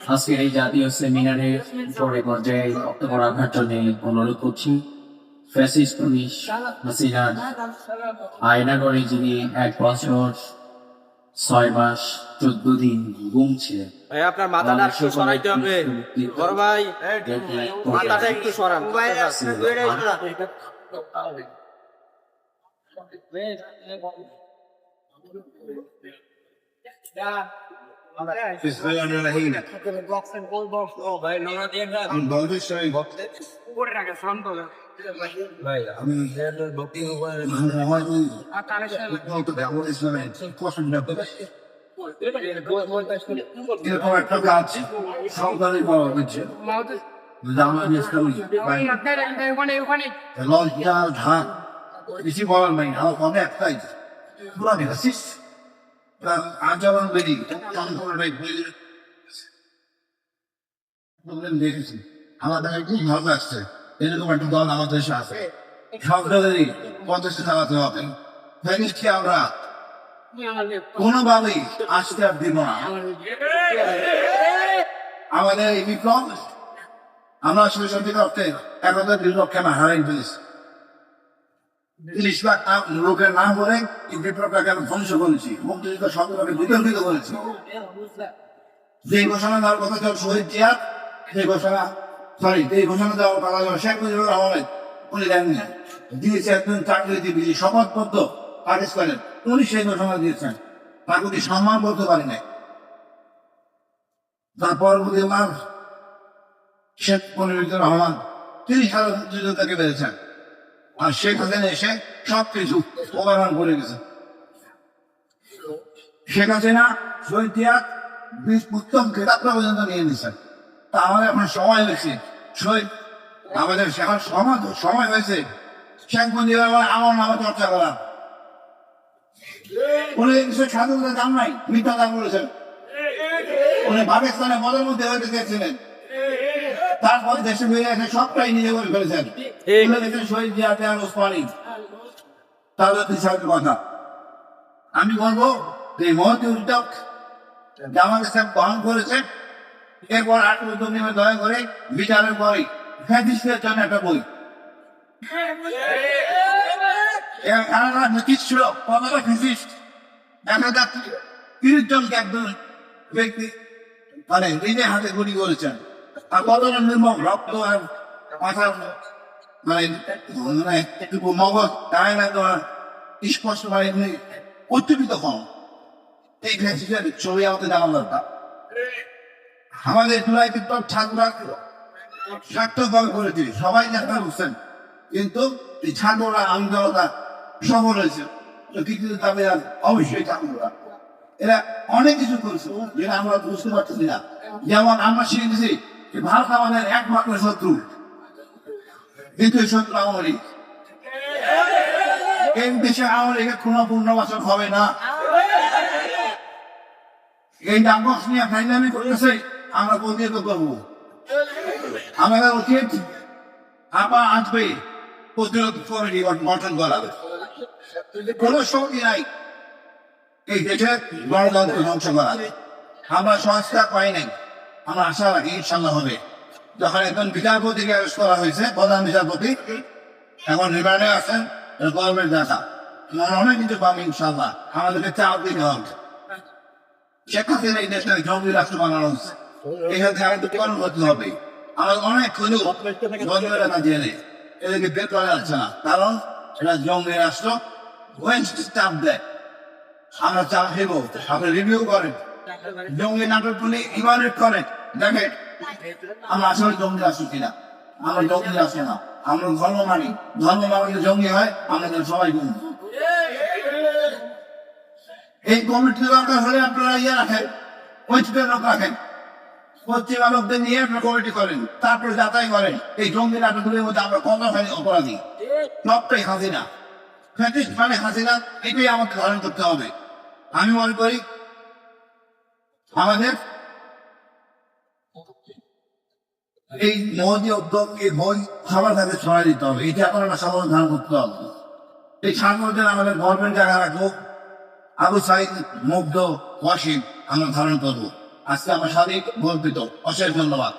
আজকের এই জাতীয় সেমিনারে পরে পর্যায়ে বক্তব্য রাখার জন্য অনুরোধ করছি ফ্যাসিস্ট পুলিশ হাসিনার আয়নাগরে যিনি এক বছর ছয় মাস চোদ্দ দিন গুম ছিলেন আপনার মাথাটা একটু সরাইতে হবে বড় ভাই মাথাটা একটু সরান এরকম একটা কাজ সরকারি করা হচ্ছে লজ্জা ধান বেশি বলার নাই আমার একটাই পুরা ভেসিস দেখেছি। খুব ভালো আসছে এরকম একটা দল আমাদের দেশে আছে। সব দলেরই পঞ্চাশে হবে। আমরা? কোনোভাবেই আসতে আর দিব না। আমাদের এই বিপ্লব, আমরা শৈশবী করতে একদা বিপ্লব কেন হারাই ফেলেছি। তিরিশ লোকের নাম বলে ধ্বংস করেছি, মুক্তিযুদ্ধ শব্দটাকে বিতর্কিত করেছি। যে ঘোষণা দেওয়ার কথা ছিল শহীদ জিয়া সেই ঘোষণা সরি যে ঘোষণা দেওয়ার কথা ছিল শেখ মুজিবুর রহমানের, উনি দেননি। দিয়েছে একজন চাকরিজীবী শপথবদ্ধ পাকিস্তানের উনি সেই ঘোষণা দিয়েছেন। তাকে উনি সম্মান করতে পারি নাই। তার পরবর্তী শেখ মনিরুদ্দিন রহমান তিনি সারা যুদ্ধটাকে বেড়েছেন আর শেখ হাসিনা এসে সব কিছু। ওভাররান করে গেছেন শেখ হাসিনা, শহীদ বীর উত্তম খেতাবটা পর্যন্ত নিয়ে নিছেন তা আমাদের এখন সময় হয়েছে শহীদ। আমাদের এখন সময় সময় হয়েছে। শেখ আমার নামে চর্চা করা। উনি কিছু স্বাধীনতা দাম নাই মিথ্যা বলেছেন উনি পাকিস্তানে মদের মধ্যে হইতে গেছিলেন তারপর দেশে ফিরে এসে সবটাই নিজে করে ফেলেছেন। দেখেন শহীদ জিয়া দেয়ার ওসমানী তাদের কথা। আমি বলব যে মহতি উদ্যোগ জামাত ইসলাম গ্রহণ করেছে এরপর আট উদ্যোগ নিয়ে দয়া করে বিচারের পরে ফ্যাদিসের জন্য একটা বই। ছিল কতটা ফিজিস্ট এক হাজার তিরিশ জনকে একজন ব্যক্তি মানে নিজে হাতে গুলি করেছেন। আর রক্ত আর মাথার মগজ ছবি আমাদের সবাই বুঝছেন কিন্তু এই ছাত্ররা আন্দোলনটা সফল হয়েছে কিছু আর অবশ্যই ছাত্ররা এরা অনেক কিছু করেছে যেটা আমরা বুঝতে পারতেছি না যেমন আমরা শিখেছি ভারত আমাদের একমাত্র শত্রু। এই শত্রু আওয়ামী লীগ। এই দেশে আওয়ামী লীগের কোনো পূর্ণবাসন হবে না। এই ডাকবক্স নিয়ে ফাইনালি করেছে আমরা প্রতিহত করব। আমাদের উচিত আবার আসবে, প্রতিরোধ কমিটি গঠন করা কোনো সঙ্গী নাই। এই দেশে গণতন্ত্র ধ্বংস করা আমরা সংস্কার পাই নাই। আমরা আশা রাখি ইনশাল্লাহ হবে। যখন একজন বিচারপতিকে অ্যারেস্ট করা হয়েছে, প্রধান বিচারপতি, এখন রিমান্ডে আছেন গভর্নমেন্ট দেখা আমরা অনেক কিছু পাবো ইনশাল্লাহ আমাদেরকে চাপ দিতে হবে। শেখ হাসিনা এই দেশটাকে জঙ্গি রাষ্ট্র বানানো হচ্ছে এখান থেকে আমাদের কর্ম করতে হবে। আমাদের অনেক হলেও জঙ্গিরা না জেনে। এদেরকে বের করা যাচ্ছে না। কারণ এটা জঙ্গি রাষ্ট্র। ওয়েস্ট চাপ দেয় আমরা চাপ দেব। আপনি রিভিউ করেন। জঙ্গি নাটকগুলি ইভালুয়েট করেন। দেখেন আমরা আসলে জঙ্গি কিনা? আমরা জঙ্গি না। আমরা ধর্ম মানি। ধর্ম মানলে জঙ্গি হয় আমাদের সবাই এই কমিটি দরকার হলে আপনারা ইয়ে রাখেন রাখেন। নিয়ে আপনার কমিটি করেন, তারপরে যাতাই করেন। এই জঙ্গি নাটকগুলির মধ্যে আমরা কত হয় অপরাধী? সবটাই হাসিনা। ফ্যাটিস্ট মানে হাসিনা, এটাই আমাকে ধারণ করতে হবে। আমি মনে করি, আমাদের এই মোদী উদ্যোগ এই বই সবার সাথে ছড়াই দিতে হবে। এটা এখন একটা সাধারণ ধারণ করতে হবে। এই সাধারণ আমাদের গভর্নমেন্ট জায়গা রাখব। আবু সাইদ, মুগ্ধ, ওয়াসিম, আমরা ধারণ করব। আজকে আমার সাথে গর্বিত। অশেষ ধন্যবাদ।